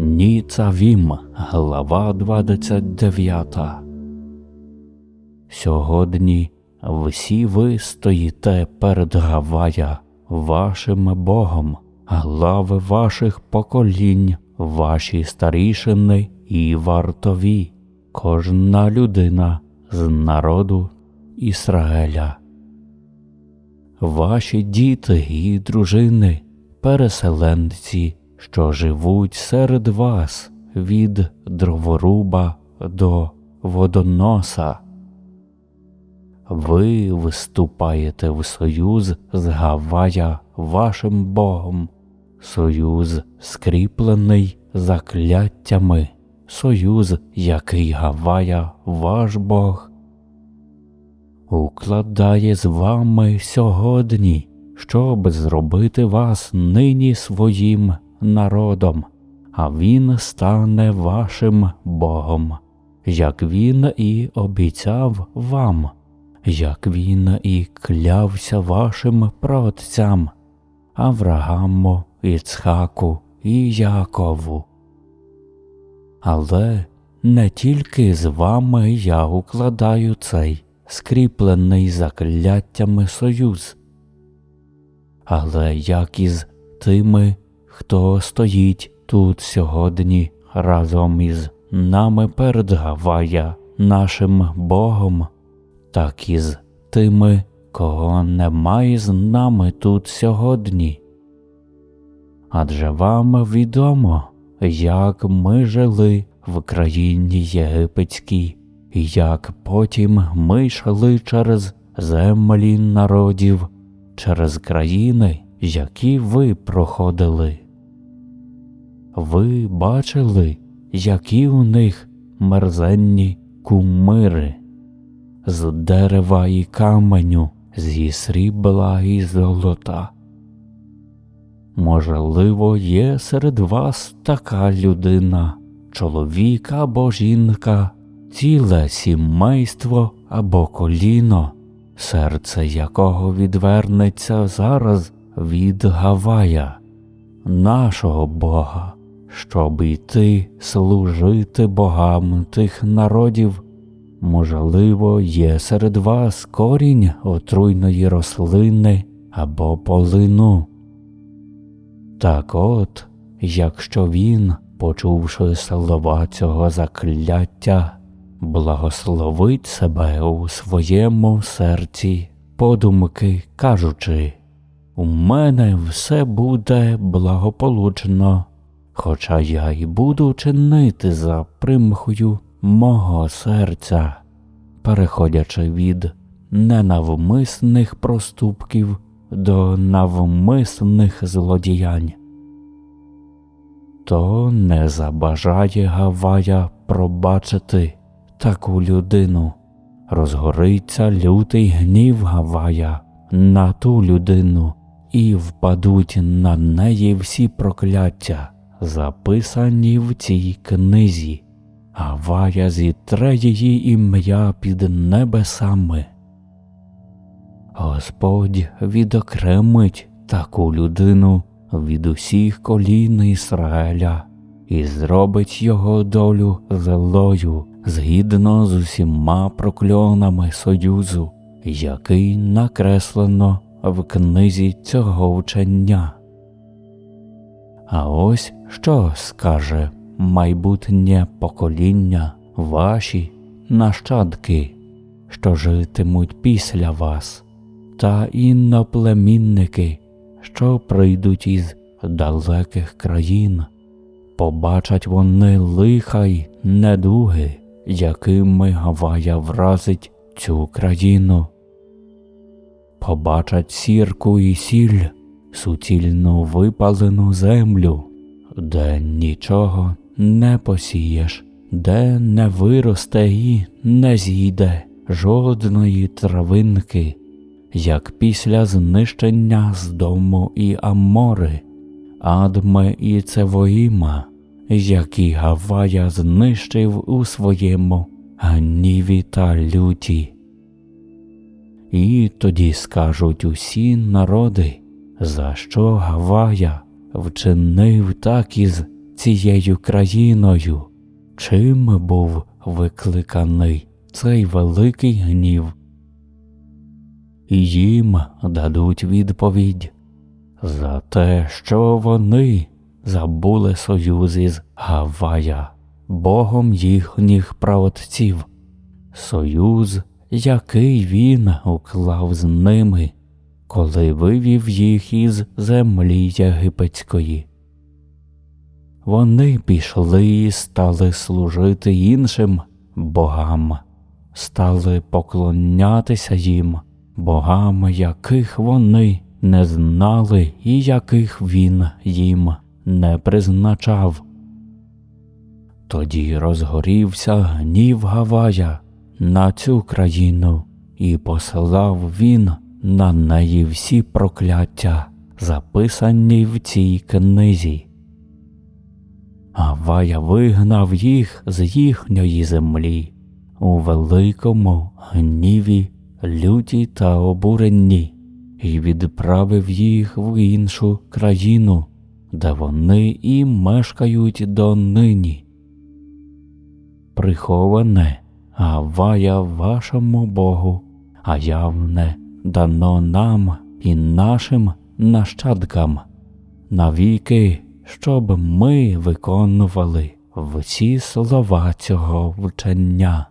Ніцавім, глава 29. Сьогодні всі ви стоїте перед Гавая, вашим Богом, глави ваших поколінь, ваші старішини і вартові, кожна людина з народу Ізраїля. Ваші діти і дружини, переселенці, що живуть серед вас від дроворуба до водоноса. Ви виступаєте в союз з Гавая вашим Богом, союз скріплений закляттями, союз, який Гавая ваш Бог укладає з вами сьогодні, щоб зробити вас нині своїм народом, а він стане вашим Богом, як він і обіцяв вам, як він і клявся вашим праотцям Аврааму, Іцхаку і Якову. Але не тільки з вами я укладаю цей скріплений закляттями союз, але як із тими, хто стоїть тут сьогодні разом із нами перед Гавая, нашим Богом, так і з тими, кого немає з нами тут сьогодні. Адже вам відомо, як ми жили в країні єгипетській, як потім ми йшли через землі народів, через країни, які ви проходили. Ви бачили, які у них мерзенні кумири з дерева і каменю, зі срібла і золота. Можливо, є серед вас така людина, чоловік або жінка, ціле сімейство або коліно, серце якого відвернеться зараз від Гавая, нашого Бога, щоб іти служити богам тих народів. Можливо, є серед вас корінь отруйної рослини або полину. Так от, якщо він, почувши слова цього закляття, благословить себе у своєму серці, подумки кажучи, у мене все буде благополучно, хоча я й буду чинити за примхою мого серця, переходячи від ненавмисних проступків до навмисних злодіянь. То не забажає Гавая пробачити таку людину, розгориться лютий гнів Гавая на ту людину, і впадуть на неї всі прокляття, записані в цій книзі. Гавая зітре її ім'я під небесами. Господь відокремить таку людину від усіх колін Ізраїля і зробить його долю злою згідно з усіма прокльонами Союзу, який накреслено в книзі цього вчення. А ось що скаже майбутнє покоління, ваші нащадки, що житимуть після вас, та іноплемінники, що прийдуть із далеких країн, побачать вони лиха й недуги, якими Гавая вразить цю країну, побачать сірку і сіль, суцільну випалену землю, де нічого не посієш, де не виросте і не зійде жодної травинки, як після знищення з дому і Амори, Адме і Цевоїма, які Гавая знищив у своєму гніві та люті. І тоді скажуть усі народи, за що Гавая вчинив так із цією країною. Чим був викликаний цей великий гнів? Їм дадуть відповідь за те, що вони забули союз із Гавая, богом їхніх праотців, союз, який він уклав з ними, коли вивів їх із землі єгипетської. Вони пішли і стали служити іншим богам, стали поклонятися їм, богам, яких вони не знали і яких він їм не призначав. Тоді розгорівся гнів Гавая на цю країну, і посилав він на неї всі прокляття, записані в цій книзі. Гавая вигнав їх з їхньої землі у великому гніві, люті та обуренні, і відправив їх в іншу країну, де вони і мешкають донині. Приховане Гавая вашому Богу, а явне дано нам і нашим нащадкам навіки, щоб ми виконували всі слова цього вчення.